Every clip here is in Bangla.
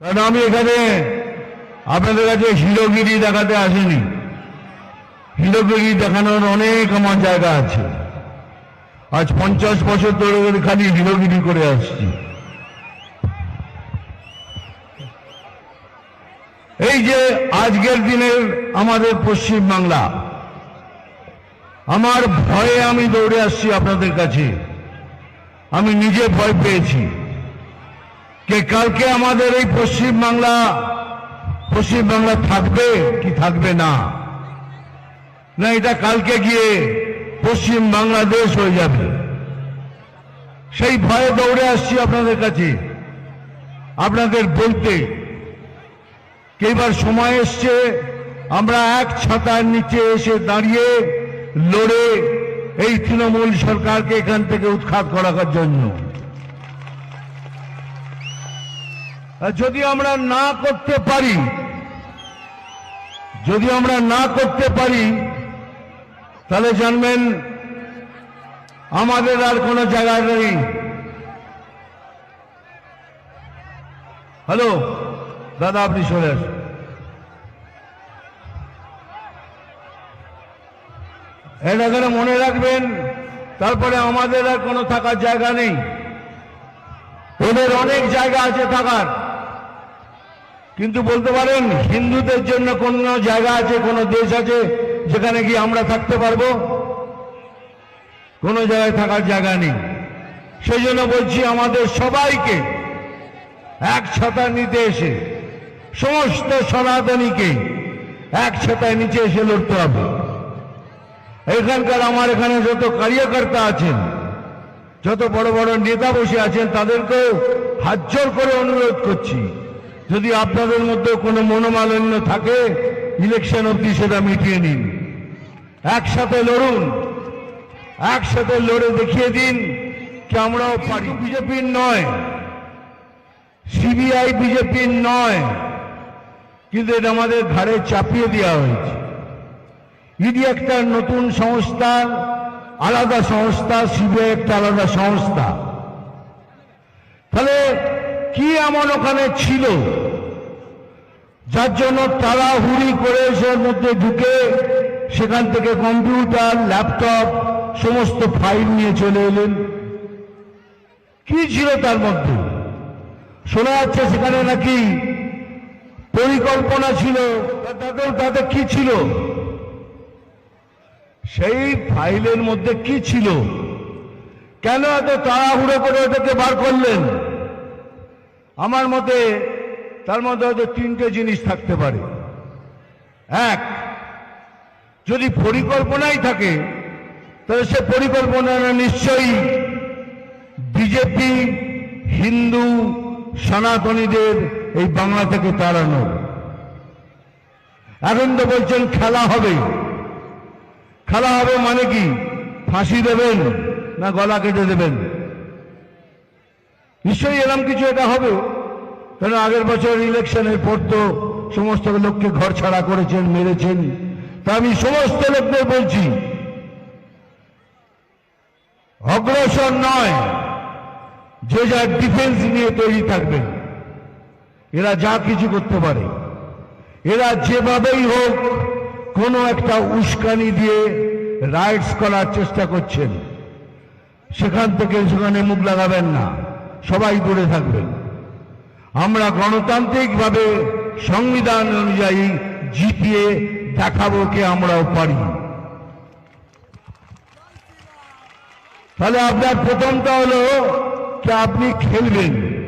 কারণ আমি এখানে আপনাদের কাছে হিরোগিরি দেখাতে আসিনি? হিরোগিরি দেখানোর অনেক আমার জায়গা আছে। আজ পঞ্চাশ বছর ধরে খালি হিরোগিরি করে আসছি। এই যে আজকের দিনের আমাদের পশ্চিম বাংলা আমার ভয়ে আমি দৌড়ে আসছি আপনাদের কাছে। আমি নিজে ভয় পেয়েছি। কে কালকে আমাদের এই পশ্চিম বাংলা পশ্চিম বাংলা থাকবে কি থাকবে না? না, এটা কালকে গিয়ে পশ্চিম বাংলাদেশ হয়ে যাবে। সেই ভয়ে দৌড়ে আসছি আপনাদের কাছে। আপনাদের বলতে এইবার সময় এসছে, আমরা এক ছাতার নিচে এসে দাঁড়িয়ে লড়ে এই তৃণমূল সরকারকে এখান থেকে উৎখাত করার জন্য। যদি আমরা না করতে পারি, যদি আমরা না করতে পারি, তাহলে জানবেন আমাদের আর কোনো জায়গা নেই। হ্যালো, দাদা আপনি চলে আসুন। এটা করে মনে রাখবেন? তারপরে আমাদের আর কোনো থাকার জায়গা নেই। ওদের অনেক জায়গা আছে থাকার। কিন্তু বলতে পারেন, হিন্দুদের জন্য কোন জায়গা আছে, কোন দেশ আছে, যেখানে গিয়ে আমরা থাকতে পারব? কোনো জায়গায় থাকার জায়গা নেই। সেই জন্য বলছি, আমাদের সবাইকে এক ছাতার নিতে এসে, সমস্ত সনাতনীকে এক ছাতায় নিচে এসে লড়তে হবে। এখানকার আমার এখানে যত কার্যকর্তা আছেন, যত বড় বড় নেতা বসে আছেন, তাদেরকেও হাত জোর করে অনুরোধ করছি। যদি আপনাদের মধ্যে কোনো মনোমালিন্য থাকে ইলেকশন অব্দি সেটা মিটিয়ে নিন। একসাথে লড়ুন। একসাথে লড়ে দেখিয়ে দিন কি আমরাও পারি। বিজেপির নয়। সিবিআই বিজেপির নয়। কিন্তু এটা আমাদের ঘাড়ে চাপিয়ে দেওয়া হয়েছে। ইডি একটা নতুন সংস্থা, আলাদা সংস্থা, সিবিআই একটা আলাদা সংস্থা। এমন ওখানে ছিল। যার জন্য তাড়াহুড়ি করে সে মধ্যে ঢুকে সেখান থেকে কম্পিউটার, ল্যাপটপ, সমস্ত ফাইল নিয়ে চলে এলেন। কি ছিল তার মধ্যে? শোনা যাচ্ছে সেখানে নাকি পরিকল্পনা ছিল তাদের তাদের কি ছিল? সেই ফাইলের মধ্যে কি ছিল? কেন এত তাড়াহুড়ো করে ওটাকে বার করলেন? আমার মতে, তার মধ্যে হয়তো তিনটে জিনিস থাকতে পারে। এক, যদি পরিকল্পনাই থাকে, তাহলে সে পরিকল্পনা নিশ্চয়ই বিজেপি, হিন্দু, সনাতনীদের এই বাংলা থেকে তাড়ানো। এখন তো বলছেন খেলা হবে। খেলা হবে মানে কি? ফাঁসি দেবেন না গলা কেটে দেবেন? নিশ্চয়ই এরম কিছু এটা হবে। কেন আগের বছর ইলেকশনের পর তো সমস্ত লোককে ঘর ছাড়া করেছেন, মেরেছেন। তা আমি সমস্ত লোকদের বলছি, অগ্রসর নয়, যে যার ডিফেন্স নিয়ে তৈরি থাকবেন, এরা যা কিছু করতে পারে। এরা যেভাবেই হোক কোনো একটা উস্কানি দিয়ে রাইটস করার চেষ্টা করছেন। সেখান থেকে সেখানে মুখ লাগাবেন না। সবাই দূরে থাকবেন। আমরা গণতান্ত্রিকভাবে সংবিধান অনুযায়ী জিতিয়ে দেখাবো কে আমরাও পারি। তাহলে আপনার প্রথমটা হলো যে আপনি খেলবেন?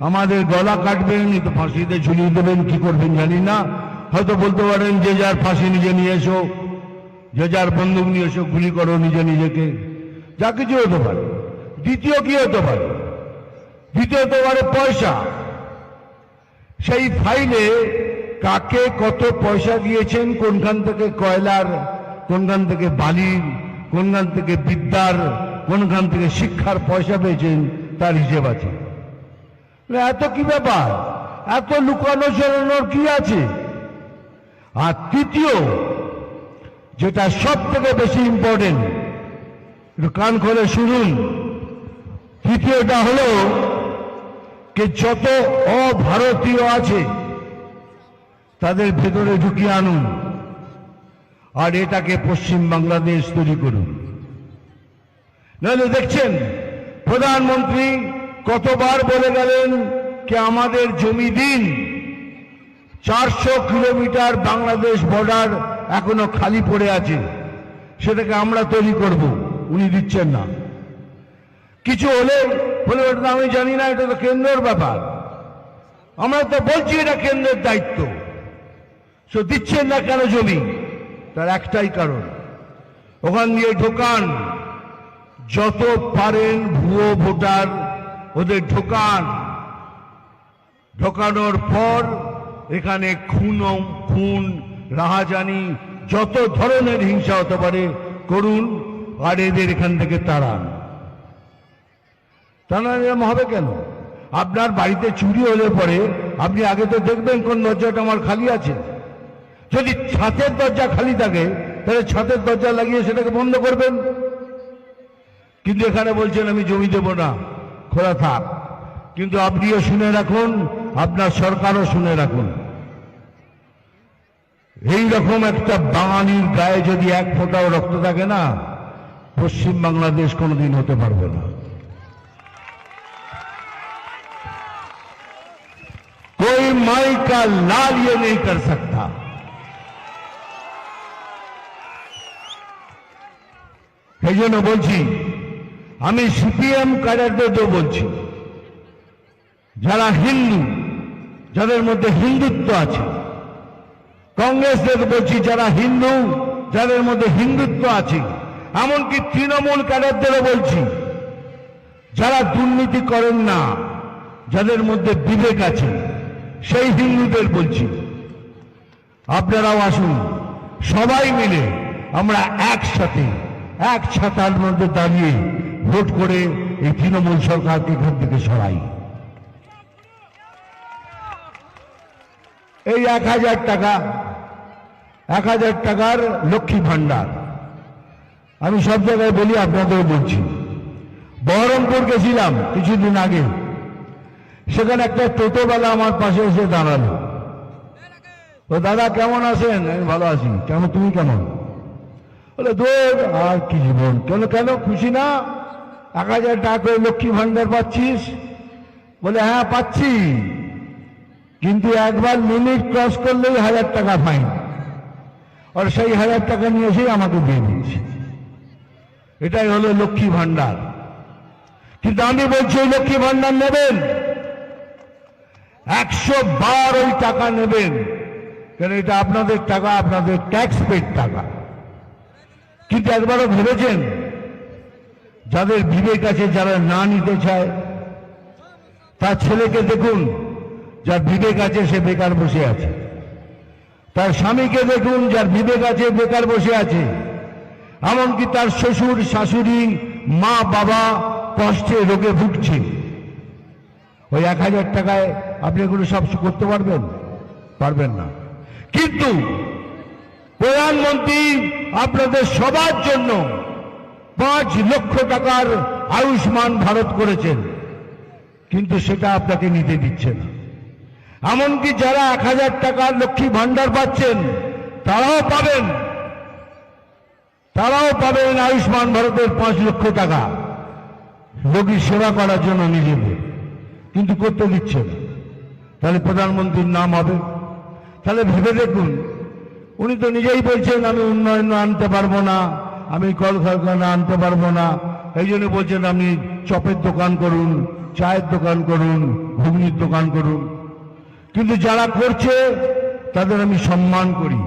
আমাদের গলা কাটবেন তো ফাঁসিতে ঝুলিয়ে দেবেন, কি করবেন জানি না। হয়তো বলতে পারেন, যে যার ফাঁসি নিজে নিয়ে এসো, যে যার বন্দুক নিয়ে এসো, গুলি করো নিজে নিজেকে। যা কিছু হতে পারে। দ্বিতীয় কি হতে পারে? দ্বিতীয় হতে পারে পয়সা। সেই ফাইলে কাকে কত পয়সা দিয়েছেন, কোনখান থেকে কয়লার, কোনখান থেকে বালির, কোনখান থেকে বিদ্যার, কোনখান থেকে শিক্ষার পয়সা পেয়েছেন, তার হিসেব আছে। এত কি ব্যাপার? এত লুকানো চলানোর কি আছে? আর তৃতীয়, যেটা সব থেকে বেশি ইম্পর্টেন্ট কান খোলে শুনুন। তৃতীয়টা হলো কে যত অভারতীয় আছে, তাদের ভেতরে ঢুকিয়ে আনুন। আর এটাকে পশ্চিম বাংলাদেশ তৈরি করুন। নাহলে দেখছেন, প্রধানমন্ত্রী কতবার বলে গেলেন যে আমাদের জমি দিন, চারশো কিলোমিটার বাংলাদেশ বর্ডার এখনও খালি পড়ে আছে। সেটাকে আমরা তৈরি করব। উনি দিচ্ছেন না। কিছু হলে বলে ওটা আমি জানি না, এটা তো কেন্দ্রের ব্যাপার। আমরা তো বলছি এটা কেন্দ্রের দায়িত্ব। সো দিচ্ছেন না কেন জমি? তার একটাই কারণ। ওখান দিয়ে ঢোকান। যত পারেন ভুয়ো ভোটার ওদের ঢোকান। ঢোকানোর পর এখানে খুন খুন, রাহাজানি, যত ধরনের হিংসা হতে পারে, করুন আর এদের এখান থেকে তাড়ান। তা না এরম হবে কেন? আপনার বাড়িতে চুরি হলে পরে আপনি আগে তো দেখবেন কোন দরজাটা আমার খালি আছে। যদি ছাতের দরজা খালি থাকে, তাহলে ছাতের দরজা লাগিয়ে সেটাকে বন্ধ করবেন। কিন্তু এখানে বলছেন, আমি জমি দেব না, খোলা থাক। কিন্তু আপনিও শুনে রাখুন, আপনার সরকারও শুনে রাখুন। এই রকম একটা বাঙালির গায়ে যদি এক ফোঁটাও রক্ত থাকে না, পশ্চিম বাংলাদেশ কোনোদিন হতে পারবে না। कोई माई का लाल ये नहीं कर सकता সেই জন্য বলছি আমি সিপিএম ক্যাডারদেরও বলছি যারা হিন্দু যাদের মধ্যে হিন্দুত্ব আছে কংগ্রেসদের বলছি যারা হিন্দু যাদের মধ্যে হিন্দুত্ব আছে এমনকি তৃণমূল ক্যাডারদেরও বলছি যারা দুর্নীতি করেন না যাদের মধ্যে বিবেক আছে সেই হিন্দুদের বলছি, আপনারাও আসুন, সবাই মিলে আমরা একসাথে এক ছাতার মধ্যে দাঁড়িয়ে ভোট করে এই তৃণমূল সরকারকে এখান থেকে সরাই। এই এক হাজার টাকা, এক হাজার টাকার লক্ষ্মী ভাণ্ডার। আমি সব জায়গায় বলি আপনাদের বলছি। বহরমপুর গেছিলাম কিছুদিন আগে। সেখানে একটা টোটোবেলা আমার পাশে এসে দাঁড়াল। তো দাদা, কেমন আছেন? আমি ভালো আছি। কেমন তুমি কেমন? বলে দূর আর কি জীবন। কেন কেন, খুশি না? এক হাজার টাকা করে লক্ষ্মী ভাণ্ডার পাচ্ছিস? বলে হ্যাঁ পাচ্ছি। কিন্তু একবার লিমিট ক্রস করলেই হাজার টাকা ফাইন আর সেই হাজার টাকা নিয়ে এসেই আমাকে দিয়ে দিচ্ছে এটাই হলো লক্ষ্মী ভাণ্ডার। কিন্তু আমি বলছি লক্ষ্মী ভাণ্ডার নেবেন? একশো বার ওই টাকা নেবেন। কেন এটা আপনাদের টাকা, আপনাদের ট্যাক্স পেড টাকা। কিন্তু একবারও ভেবেছেন? যাদের বিবেক আছে, যারা না নিতে চায়, তার ছেলেকে দেখুন, যার বিবেক আছে, সে বেকার বসে আছে। তার স্বামীকে দেখুন, যার বিবেক আছে, বেকার বসে আছে। এমনকি তার শ্বশুর, শাশুড়ি, মা, বাবা কষ্টে রোগে ভুগছে। ওই এক হাজার টাকায় আপনি এগুলো সব করতে পারবেন? পারবেন না। কিন্তু প্রধানমন্ত্রী, আপনাদের সবার জন্য পাঁচ লক্ষ টাকার আয়ুষ্মান ভারত করেছেন। কিন্তু সেটা আপনাকে নিতে দিচ্ছে না। এমনকি যারা এক হাজার টাকার লক্ষ্মী ভাণ্ডার পাচ্ছেন, তারাও পাবেন। তারাও পাবেন আয়ুষ্মান ভারতের পাঁচ লক্ষ টাকা। রোগীর সেবা করার জন্য নিজেদের। কিন্তু করতে দিচ্ছে না। তাহলে প্রধানমন্ত্রীর নাম হবে। তাহলে ভেবে দেখুন, উনি তো নিজেই বলছেন, আমি উন্নয়ন আনতে পারব না, আমি কলকারখানা আনতে পারব না। এই জন্য বলছেন, আপনি চপের দোকান করুন, চায়ের দোকান করুন, ঘুগনির দোকান করুন। কিন্তু যারা করছে, তাদের আমি সম্মান করি।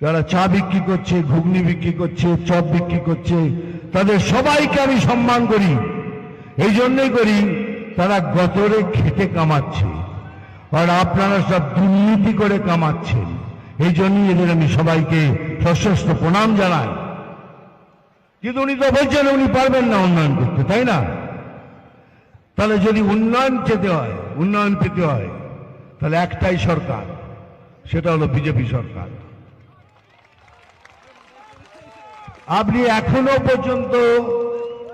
যারা চা বিক্রি করছে, ঘুগনি বিক্রি করছে, চপ বিক্রি করছে, তাদের সবাইকে আমি সম্মান করি। এই জন্যই করি তারা গতরে খেতে কামাচ্ছে। আর আপনারা সব দুর্নীতি করে কামাচ্ছেন। এই জন্যই এদের আমি সবাইকে সশস্ত্র প্রণাম জানাই। কিন্তু উনি তো বলছেন, উনি পারবেন না উন্নয়ন করতে, তাই না? তাহলে যদি উন্নয়ন পেতে হয়, উন্নয়ন পেতে হয়, তাহলে একটাই সরকার, সেটা হলো বিজেপি সরকার। আপনি এখনও পর্যন্ত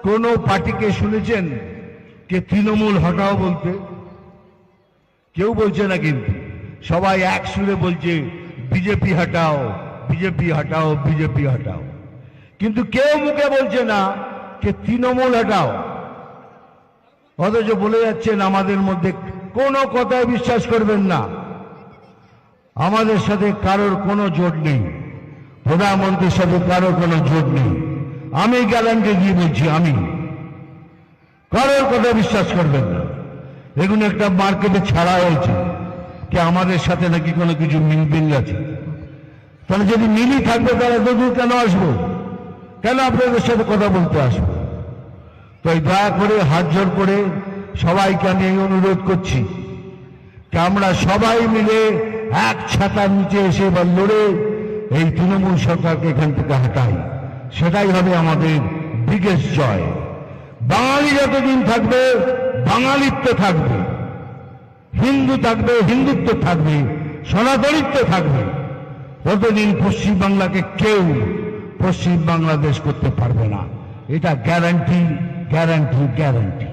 কোন পার্টিকে শুনেছেন? কে তৃণমূল হটাও বলতে। কেউ বলছে না কিন্তু। সবাই এক সুরে বলছে, বিজেপি হটাও বিজেপি হটাও বিজেপি হটাও। কিন্তু কেউ মুখে বলছে না, কে তৃণমূল হটাও। অথচ বলে যাচ্ছেন, আমাদের মধ্যে কোনো কথায় বিশ্বাস করবেন না। আমাদের সাথে কারোর কোনো জোট নেই। প্রধানমন্ত্রীর সাথে কারোর কোনো জোট নেই। আমি গ্যারান্টি দিয়ে বলছি, আমি। কারোর কথা বিশ্বাস করবেন না। এগুলো একটা মার্কেটে ছাড়া হয়েছে কি আমাদের সাথে নাকি কোনো কিছু মিল আছে? তাহলে যদি মিলই থাকবে, তাহলে দূর কেন আসব? কেন আপনাদের সাথে কথা বলতে আসব? তাই দয়া করে, হাত জোর করে সবাইকে আমি অনুরোধ করছি আমরা সবাই মিলে এক ছাতার নিচে এসে বা লড়ে এই তৃণমূল সরকারকে এখান থেকে হাঁটাই। সেটাই হবে আমাদের বিগেস্ট জয় বাঙালি যতদিন থাকবে, বাঙালিত্ব থাকবে। হিন্দু থাকবে, হিন্দুত্ব থাকবে, সনাতনিত্ব থাকবে। ততদিন পশ্চিমবাংলাকে কেউ পশ্চিম বাংলাদেশ করতে পারবে না। এটা গ্যারান্টি গ্যারান্টি গ্যারান্টি